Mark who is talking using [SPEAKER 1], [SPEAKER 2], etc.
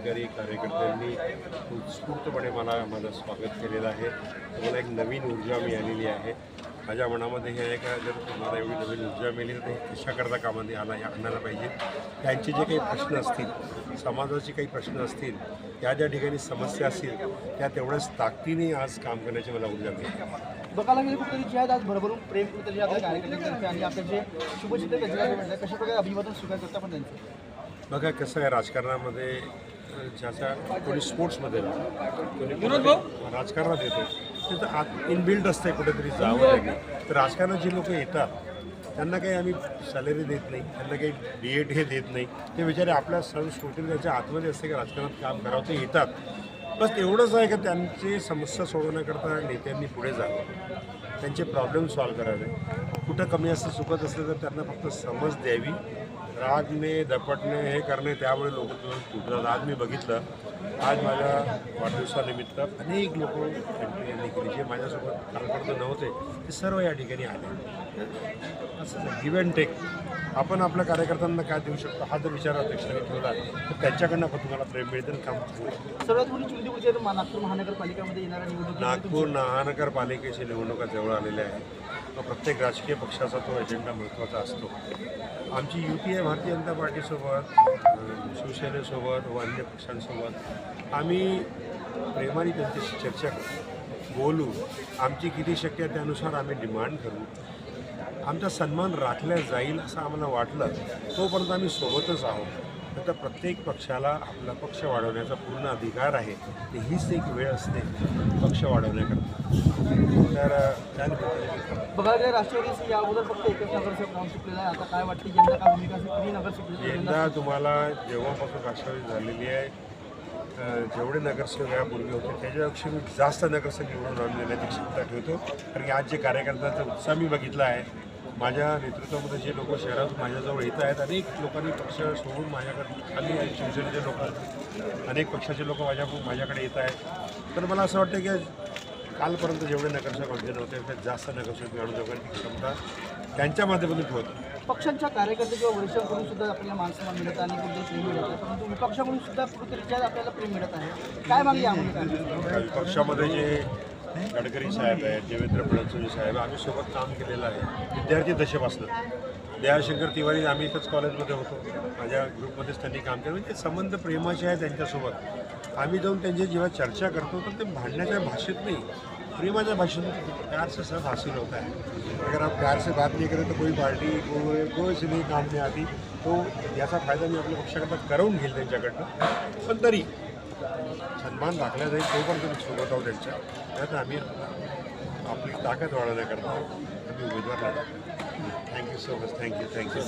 [SPEAKER 1] पदाधिकारी कार्यकर्त्यांनी उत्स्फूर्तपणे मला माझं स्वागत केलेलं आहे. तुम्हाला एक नवीन ऊर्जा मिळालेली आहे. माझ्या मनामध्ये हे आहे का जर तुम्हाला एवढी नवीन ऊर्जा मिळेल तर हे कशाकरता कामामध्ये आला आणायला पाहिजे. त्यांचे जे काही प्रश्न असतील समाजाचे काही प्रश्न असतील त्या ज्या ठिकाणी समस्या असतील त्या तेवढ्याच ताकदीने आज काम करण्याची मला ऊर्जा मिळते
[SPEAKER 2] बघायला गेले कुठेतरी जे आहेत आज भरभरून प्रेम कुठेतरी आणि आपले जे शुभचित्र कशा प्रकारे अभिवादन स्वीकारतात पण त्यांचं?
[SPEAKER 1] बघा कसं आहे राजकारणामध्ये ज्याचा कोणी स्पोर्ट्समध्ये राहतो राजकारणात येतो तिथं आत इनबिल्ड असते कुठेतरी जावं. लागेल तर राजकारणात जी लोक येतात त्यांना काही आम्ही सॅलरी देत नाही त्यांना काही डी एड हे देत नाही. ते बिचारे आपल्या संस्कृती त्यांच्या आतमध्ये असते की राजकारणात काम करावं ते येतात. बस एवढंच आहे की त्यांची समस्या सोडवण्याकरता नेत्यांनी पुढे जावं. त्यांचे प्रॉब्लेम सॉल्व करावे. कुठं कमी असतं चुकत असलं तर त्यांना फक्त समज द्यावी. रागणे दपटणे हे करणे त्यामुळे लोक तुटतात आज मी बघितलं. आज माझ्या वाढदिवसानिमित्त अनेक लोक यांनी केली जे माझ्यासोबत कालपर्यंत नव्हते ते सर्व या ठिकाणी आले. असं गिव्ह अँड टेक आपण आपल्या कार्यकर्त्यांना काय देऊ शकतो हा जर विचार अध्यक्षांनी ठेवला तर त्यांच्याकडनं पण तुम्हाला प्रेम मिळतं आणि काम.
[SPEAKER 2] सर्वात नागपूर महानगरपालिकेमध्ये येणाऱ्या निवडणुकीत
[SPEAKER 1] नागपूर महानगरपालिकेची निवडणुका जवळ आलेल्या आहेत प्रत्येक राजकीय पक्षाचा तो एजेंडा महत्त्वाचा असतो. आमची युती आहे भारतीय जनता पार्टीसोबत शिवसेनेसोबत व अन्य पक्षांसोबत आम्ही प्रेमाने त्यांच्याशी चर्चा करू बोलू. आमची किती शक्य त्यानुसार आम्ही डिमांड करू आमचा सन्मान राखला जाईल असं आम्हाला वाटलं तोपर्यंत आम्ही सोबतच आहोत. आता प्रत्येक पक्षाला आपला पक्ष वाढवण्याचा पूर्ण अधिकार आहे आणि हीच एक वेळ असते पक्ष वाढवण्याकरता. तर त्यानिमित्ताने
[SPEAKER 2] राष्ट्रवादीचे या अगोदर फक्त एकच नगरसेवक नाव सुटलेला आहे. आता काय वाटते यंदा काय भूमिका असेल? किती नगरसेवक
[SPEAKER 1] यंदा तुम्हाला जेव्हापासून राष्ट्रवादी झालेली आहे जेवढे नगरसेवक यापूर्वी होते त्याच्यापेक्षा मी जास्त नगरसेवक निवडून आणून देण्याची क्षमता ठेवतो. कारण की आज जे कार्यकर्त्यांचा उत्साह मी बघितला आहे माझ्या नेतृत्वामध्ये जे लोक शहरात माझ्याजवळ येत आहेत अनेक लोकांनी पक्ष सोडून माझ्याकडे खाली आहेत. शिवसेनेचे लोक अनेक पक्षाचे लोक माझ्या माझ्याकडे येत आहेत. तर मला असं वाटतं की कालपर्यंत जेवढे नगरसेवक आमचे नव्हते त्यात जास्त नगरसेवक मी आणून देण्याची क्षमता त्यांच्या माध्यमातून ठेवतो
[SPEAKER 2] पक्षांच्या कार्यकर्ते किंवा वरिष्ठांकडून सुद्धा आपल्याला मानसन्मान मिळत आहे आणि कुठे प्रेम मिळत आहे. परंतु विपक्षाकडून सुद्धा कुठेतरी आपल्याला प्रेम मिळत आहे. काय मागणी यामध्ये? काय
[SPEAKER 1] पक्षामध्ये जे गडकरी साहेब आहेत देवेंद्र फडणवीस साहेब आम्ही सोबत काम केलेलं आहे. विद्यार्थी दशेपासून दयाशंकर तिवारी आम्ही एकच कॉलेजमध्ये होतो. माझ्या ग्रुपमध्येच त्यांनी काम केलं. म्हणजे संबंध प्रेमाचे आहे त्यांच्यासोबत. आम्ही जाऊन त्यांची जेव्हा चर्चा करतो तर ते भांडण्याच्या भाषेत नाही प्रेमाच्या भाषेत प्यार से सब हासिल होता है अगर आप प्यार से बात नहीं करें तो कोई पार्टी कोई कोई से नहीं काम नहीं आती. तो याचा फायदा मी आपल्या पक्षाकरता करून घेईल त्यांच्याकडनं. पण तरी सन्मान राखला जाईल तोपर्यंत मी सोबत आहोत त्यांच्या. त्यात आम्ही आपली ताकद वाढवण्याकरता आम्ही उमेदवार लढा thank you so much thank you thank you